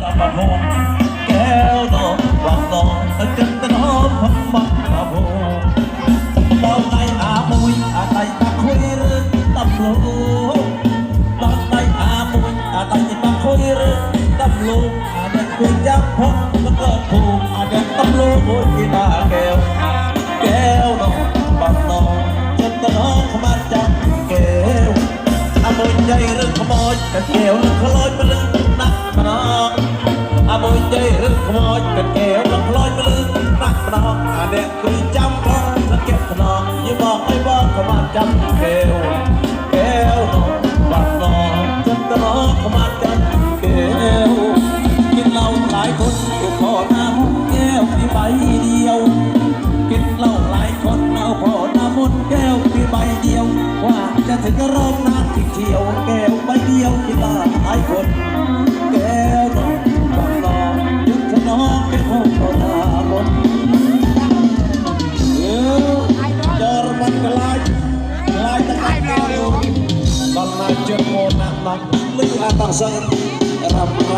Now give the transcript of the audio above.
បងអូនកែវដោបងដោទៅចិត្តទៅហោផងបងអូដល់ដៃអាមួយអាដៃតាខ្វេឬតាប់លោដល់ដៃអាមួយអាដៃតាខ្វេឬតាប់លោអាដៃគួយយ៉ាងផងមកកភូមិអាដៃតាប់លោមួយគេតាកែវកែវដោបងដោចិត្តទៅហោខ្មាត់ចាំកែវអាមួយចៃរឹកខ្មោចកែវនឹងខ្លោចមិនលឹងដាក់មក กขโมยเป็นแก้วมันพลอยมาลืมนักนองอาเด็กคุยจำพองสังเกตขนองอย่าบอกไม่บอกเขามาจำแก้วแก้วนองบางนองจนตะน้องเขามาจำแก้วกินเหล้าหลายคนถูกพอน้ำแก้วที่ใบเดียว กินเหล้าหลายคนเอาพอน้ำมนแก้วที่ใบเดียว ว่าจะถึงก็ร้องน้ำที่เที่ยวแก้วใบเดียวกินเหล้าหลายคนแก นอมเป็นห้พอน้ำมนเออจอมันกลายกลายตะกันเดียวตอนมาเจอโมนักนักลืออาตังสังรำไร